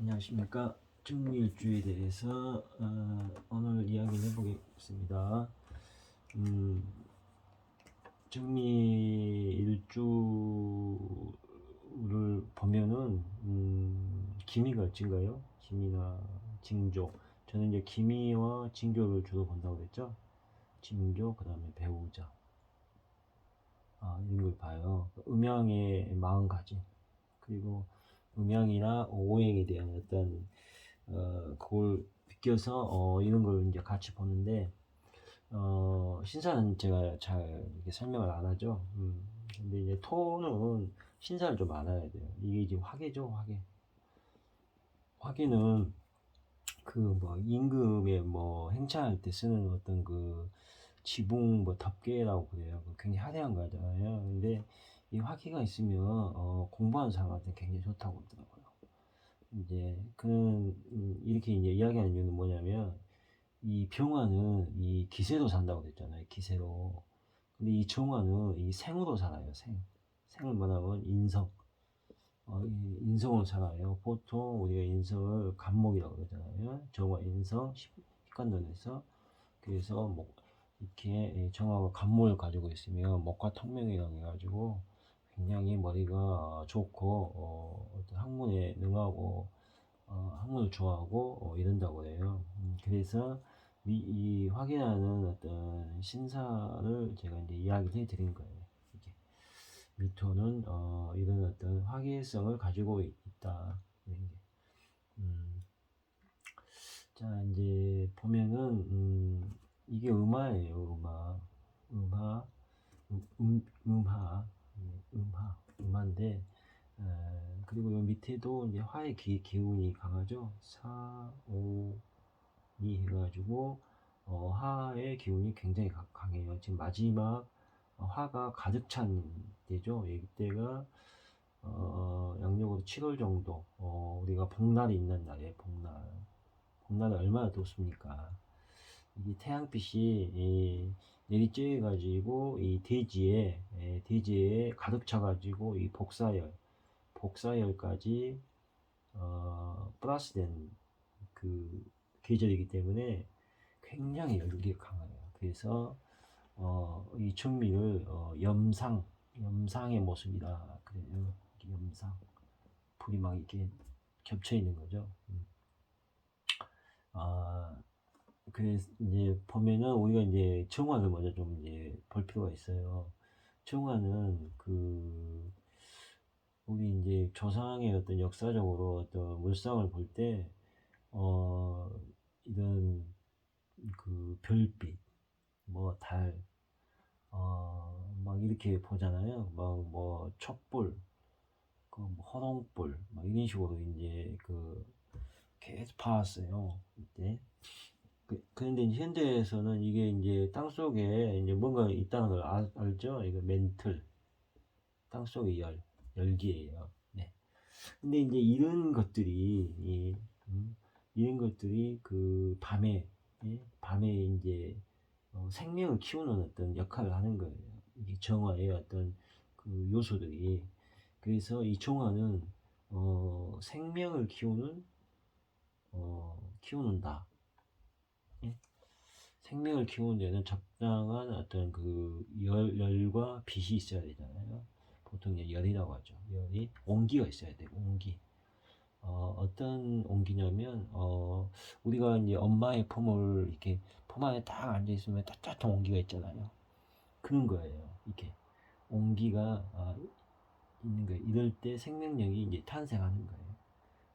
안녕하십니까 증밀주에 대해서 어, 오늘 이야기를 해보겠습니다. 음, 증밀일주를 보면은 음, 기미가 어찐가요? 기미나 징조. 저는 이제 기미와 징조를 주로 본다고 그랬죠. 징조 그 다음에 배우자. 아, 이런 걸 봐요. 음양의 마음 가짐 그리고 음양이나 오행에 대한 어떤 어 그걸 비껴서 어 이런 걸 이제 같이 보는데 어 신사는 제가 잘 이렇게 설명을 안 하죠. 음 근데 이제 토는 신사를 좀 알아야 돼요. 이게 지금 화계죠, 화계. 화계는 그 뭐 임금의 뭐 행차할 때 쓰는 어떤 그 지붕 뭐 덮개라고 그래요. 그 굉장히 화려한 거잖아요. 근데 이 화기가 있으면 어, 공부하는 사람한테 굉장히 좋다고 그러더라고요. 이제 그는 음, 이렇게 이제 이야기하는 이유는 뭐냐면 이 병화는 이 기세로 산다고 그랬잖아요. 기세로. 근데 이 정화는 이 생으로 살아요. 생. 생을 말하면 인성. 어, 이 인성으로 살아요. 보통 우리가 인성을 간목이라고 그러잖아요. 정화, 인성, 식관론에서 그래서 뭐 이렇게 정화가 간목을 가지고 있으면 목과 통명이라고 해가지고 굉장히 머리가 좋고 어, 학문에 능하고 어, 학문을 좋아하고 어, 이런다고 해요. 음, 그래서 이, 이 확인하는 어떤 신사를 제가 이제 이야기를 해드린 거예요. 이게 미토는 어, 이런 어떤 화기성을 가지고 있다. 음, 자 이제 보면은 음, 이게 음화예요. 음화, 음화, 음, 음, 음화. 예, 음화, 음화인데 에, 그리고 요 밑에도 이제 화의 기, 기운이 강하죠. 사, 오, 이 해가지고 어, 화의 기운이 굉장히 가, 강해요. 지금 마지막 어, 화가 가득 찬 때죠. 이때가 어, 양력으로 7월 정도 어, 우리가 복날이 있는 날이에요. 복날. 복날이 얼마나 덥습니까? 이게 태양빛이 이, 내리쬐 가지고 이 대지에 에, 대지에 가득 차 가지고 이 복사열 복사열까지 어, 플러스된 그 계절이기 때문에 굉장히 열기가 강해요. 그래서 어, 이 천미를 어, 염상 염상의 모습이다 그래요. 염상 불이 막 이렇게 겹쳐 있는 거죠. 음. 아 그래서 이제 보면은 우리가 이제 정화를 먼저 좀 이제 볼 필요가 있어요. 정화는 그 우리 이제 조상의 어떤 역사적으로 어떤 물상을 볼 때 어 이런 그 별빛 뭐달 어 막 이렇게 보잖아요. 막 뭐 촛불 그뭐 호롱불 막 이런 식으로 이제 그 계속 봐왔어요. 이때 그, 그런데 이제 현대에서는 이게 이제 땅 속에 이제 뭔가 있다는 걸 알, 알죠? 이거 멘틀. 땅 속의 열, 열기예요. 네. 근데 이제 이런 것들이, 이, 음, 이런 것들이 그 밤에, 예? 밤에 이제 어, 생명을 키우는 어떤 역할을 하는 거예요. 이 정화의 어떤 그 요소들이. 그래서 이 정화는 어, 생명을 키우는 어, 키우는다. 생명을 키우는 데는 적당한 어떤 그 열, 열과 빛이 있어야 되잖아요. 보통 열이라고 하죠. 열이, 온기가 있어야 돼요. 온기. 어, 어떤 온기냐면, 어, 우리가 이제 엄마의 품을 이렇게 품 안에 딱 앉아 있으면 따뜻한 온기가 있잖아요. 그런 거예요. 이렇게. 온기가 아, 있는 거예요. 이럴 때 생명력이 이제 탄생하는 거예요.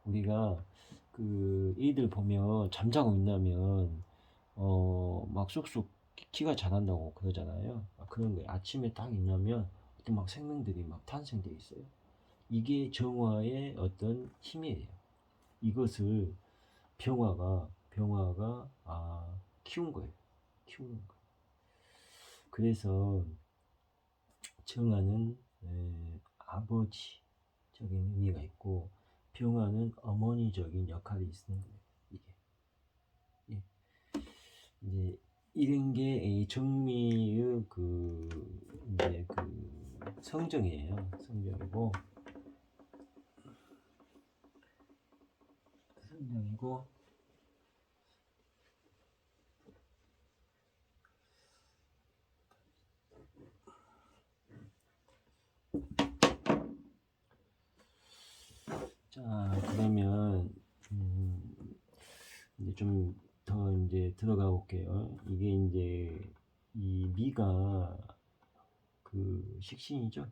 우리가 그 애들 보면 잠자고 있나면 어, 막 쑥쑥 키가 자란다고 그러잖아요. 아, 그런 거예요. 아침에 딱 일어나면 막 생명들이 막 탄생돼 있어요. 이게 정화의 어떤 힘이에요. 이것을 병화가, 병화가, 아, 키운 거예요. 키우는 거예요. 그래서 정화는 에, 아버지적인 의미가 있고, 병화는 어머니적인 역할이 있는 거예요. 이런 게이 정미의 그 이제 그 성정이에요. 성정이고 선정이고 자 그러면 음, 이제 좀 더 이제 들어가 볼게요. 이게 이제 이 미가 그 식신이죠.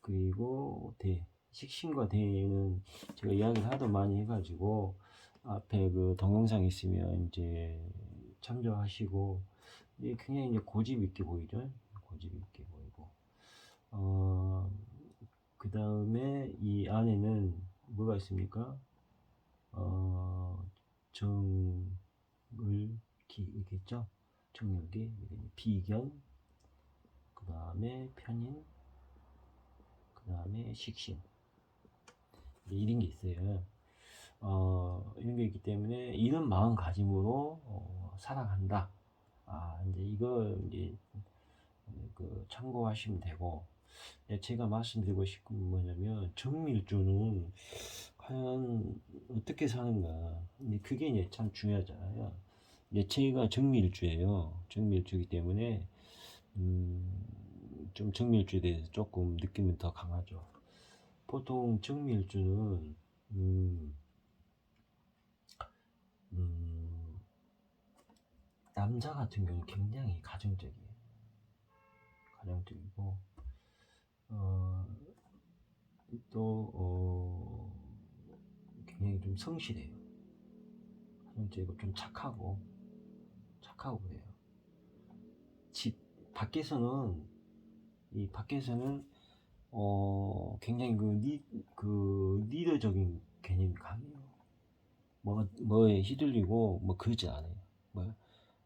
그리고 대 식신과 대는 제가 이야기를 하도 많이 해가지고 앞에 그 동영상 있으면 이제 참조하시고 이게 굉장히 이제 고집 있게 보이죠. 고집 있게 보이고 어, 그 다음에 이 안에는 뭐가 있습니까? 어, 정을기 있겠죠? 정을기 비견 그 다음에 편인 그 다음에 식신 이런 게 있어요. 어, 이런 게 있기 때문에 이런 마음가짐으로 어, 살아간다. 아 이제 이거 이제 그 참고하시면 되고 예, 제가 말씀드리고 싶은 건 뭐냐면 정밀주는 과연 어떻게 사는가 이제 그게 이제 참 중요하잖아요. 이제 제가 정밀주예요. 정밀주이기 때문에 음, 좀 정밀주에 대해서 조금 느낌은 더 강하죠. 보통 정밀주는 음, 음, 남자 같은 경우는 굉장히 가정적이에요. 가정적이고 어, 또 어, 굉장히 좀 성실해요. 가정적이고 좀 착하고 착하고 그래요. 집 밖에서는 이 밖에서는 어 굉장히 그, 리, 그 리더적인 개념이 강해요. 뭐 뭐에 휘둘리고 뭐 그러지 않아요. 뭐,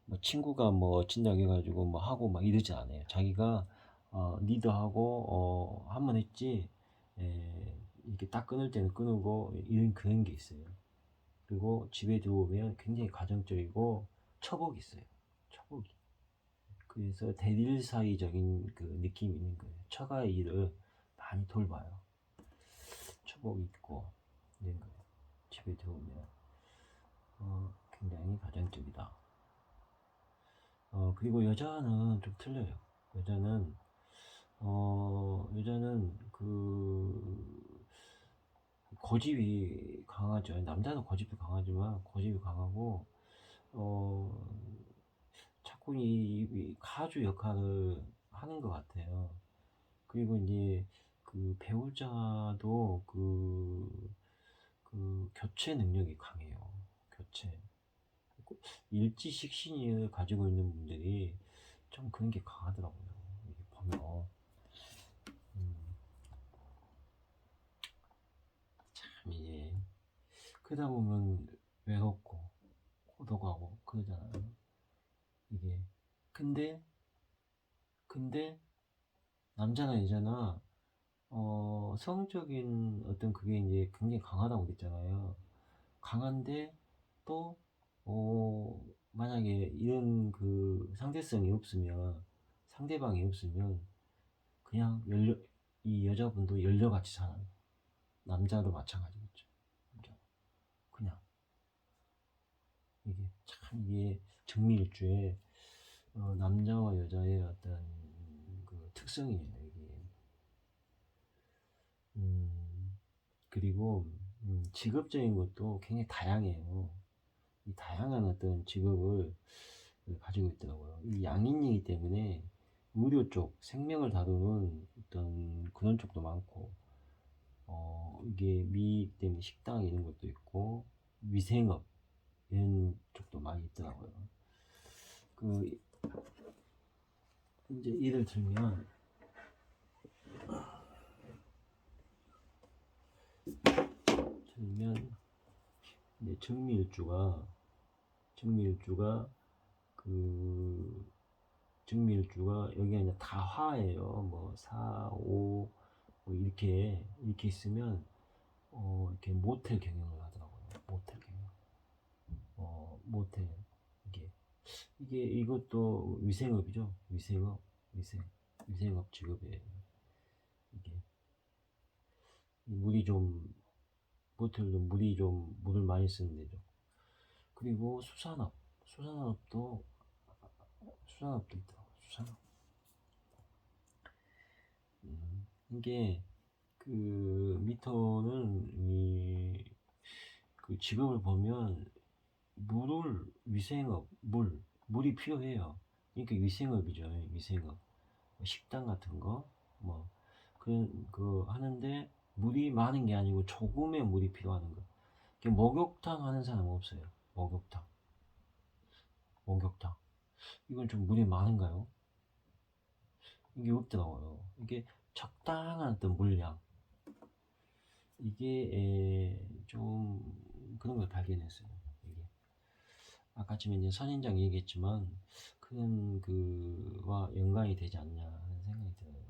뭐 친구가 뭐 어친다고 해가지고 뭐 하고 막 이러지 않아요. 자기가 어, 리더하고 어, 한 번 했지 에, 이렇게 딱 끊을 때는 끊고 이런 그런 게 있어요. 그리고 집에 들어오면 굉장히 가정적이고 처복이 있어요. 처복이. 그래서 대릴 사이적인 그 느낌이 있는 거예요. 처가의 일을 많이 돌봐요. 처복이 있고 이런 거예요. 집에 들어오면 어, 굉장히 가정적이다. 어, 그리고 여자는 좀 틀려요. 여자는 어, 여자는 그 고집이 강하죠. 남자도 고집이 강하지만 고집이 강하고 어, 자꾸 이, 이 가주 역할을 하는 것 같아요. 그리고 이제 그 배우자도 그, 그 교체 능력이 강해요. 교체. 일지식신을 가지고 있는 분들이 좀 그런 게 강하더라고요. 보면. 음. 참, 이제. 그러다 보면 외롭고, 고독하고, 그러잖아요. 이게. 근데, 근데, 남자나 여자나, 어, 성적인 어떤 그게 이제 굉장히 강하다고 그랬잖아요. 강한데, 또, 어, 만약에 이런 그 상대성이 없으면, 상대방이 없으면, 그냥 열려, 이 여자분도 열려같이 살아요. 남자도 마찬가지겠죠. 남자. 그냥. 이게 참, 이게 정밀주의, 어, 남자와 여자의 어떤 그 특성이에요, 이게. 음, 그리고, 음, 직업적인 것도 굉장히 다양해요. 이 다양한 어떤 직업을 가지고 있더라고요. 이 양인이기 때문에 의료 쪽, 생명을 다루는 어떤 그런 쪽도 많고, 어, 이게 미 때문에 식당 이런 것도 있고, 위생업 이런 쪽도 많이 있더라고요. 그, 이제 예를 들면, 들면, 이제 정밀주가, 정밀주가, 그, 정밀주가 여기가 이제 다 화예요. 뭐, 4, 5, 뭐 이렇게, 이렇게 있으면, 어, 이렇게 모텔 경영을 하더라고요. 모텔 경영. 어, 모텔. 이게. 이게, 이것도 위생업이죠. 위생업. 위생. 위생업 직업이에요. 이게. 이 물이 좀 보틀도 물이 좀 물을 많이 쓰는 데죠. 그리고 수산업, 수산업도 수산업도 있더라고 수산업. 음, 이게 그 미터는 이, 그 직업을 보면 물을 위생업, 물, 물이 필요해요. 그러니까 위생업이죠. 위생업. 식당 같은 거, 뭐, 그, 그 하는데 물이 많은 게 아니고 조금의 물이 필요한 거. 그 목욕탕 하는 사람 없어요. 목욕탕. 목욕탕. 이건 좀 물이 많은가요? 이게 없더라고요. 이게 적당한 어떤 물량. 이게 에, 좀 그런 걸 발견했어요. 이게 아까 전에 이제 선인장 얘기했지만 그런 그와 연관이 되지 않냐 하는 생각이 들어요.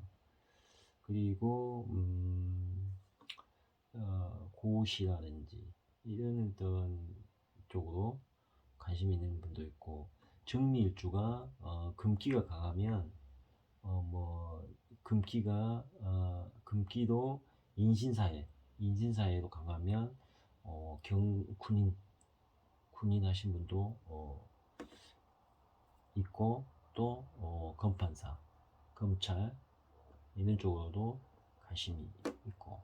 그리고 음, 어, 고시라든지 이런 어떤 쪽으로 관심 있는 분도 있고 정밀주가 어, 금기가 강하면 어, 뭐 금기가 어, 금기도 인신사회 인신사회로 강하면 어, 경 군인 군인 하신 분도 어, 있고 또 어, 검판사 검찰 이런 쪽으로도 관심이 있고.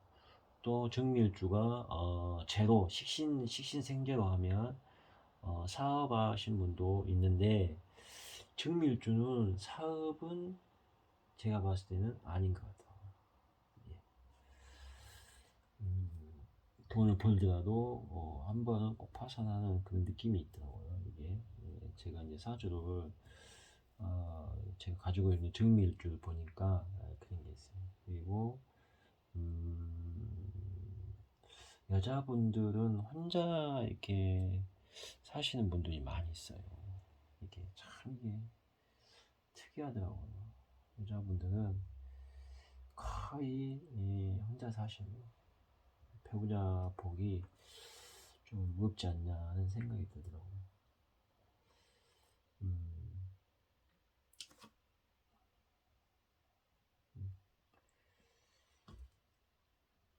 또 정밀주가 어, 제로 식신 식신 생제로 하면 어, 사업하신 분도 있는데 정밀주는 사업은 제가 봤을 때는 아닌 것 같아요. 예. 음, 돈을 벌더라도 어, 한 번은 꼭 파산하는 그런 느낌이 있더라고요. 이게 예, 제가 이제 사주를 어, 제가 가지고 있는 정밀주를 보니까 아, 그런 게 있어요. 그리고 음, 여자분들은 혼자 이렇게 사시는 분들이 많이 있어요. 이게 참 이게 특이하더라고요. 여자분들은 거의 이 혼자 사시는 배우자 복이 좀 무겁지 않냐 하는 생각이 들더라고요. 음,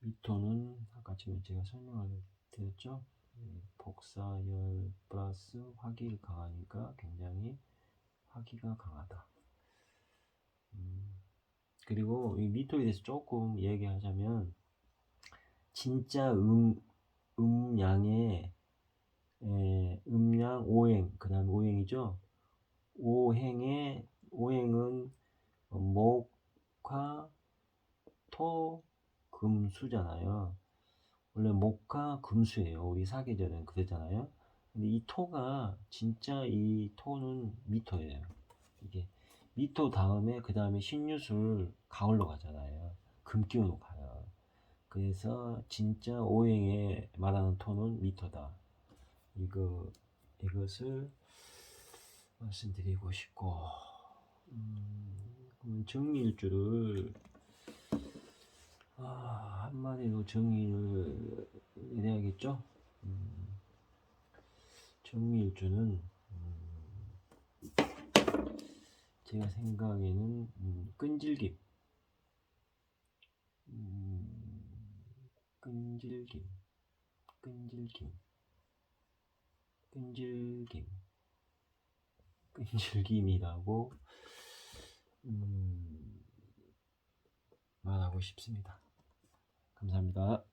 미토는 아까 지금 제가 설명을 드렸죠. 예, 복사열 플러스 화기가 강하니까 굉장히 화기가 강하다. 음, 그리고 이 미토에 대해서 조금 얘기하자면 진짜 음, 음양의 에, 음양 오행 그 다음 오행이죠. 오행의 오행은 목화 토 금수잖아요. 원래 목화 금수예요. 우리 사계절은 그러잖아요. 근데 이 토가 진짜 이 토는 미토예요. 이게 미토 다음에 그 다음에 신유술 가을로 가잖아요. 금기운으로 가요. 그래서 진짜 오행에 말하는 토는 미토다. 이거 이것을 말씀드리고 싶고 음, 정일주를 아, 한마디로 정의를 해야겠죠? 음, 정의일주는 음, 제가 생각에는 음, 끈질김, 음, 끈질김, 끈질김, 끈질김, 끈질김이라고 음, 말하고 싶습니다. 감사합니다.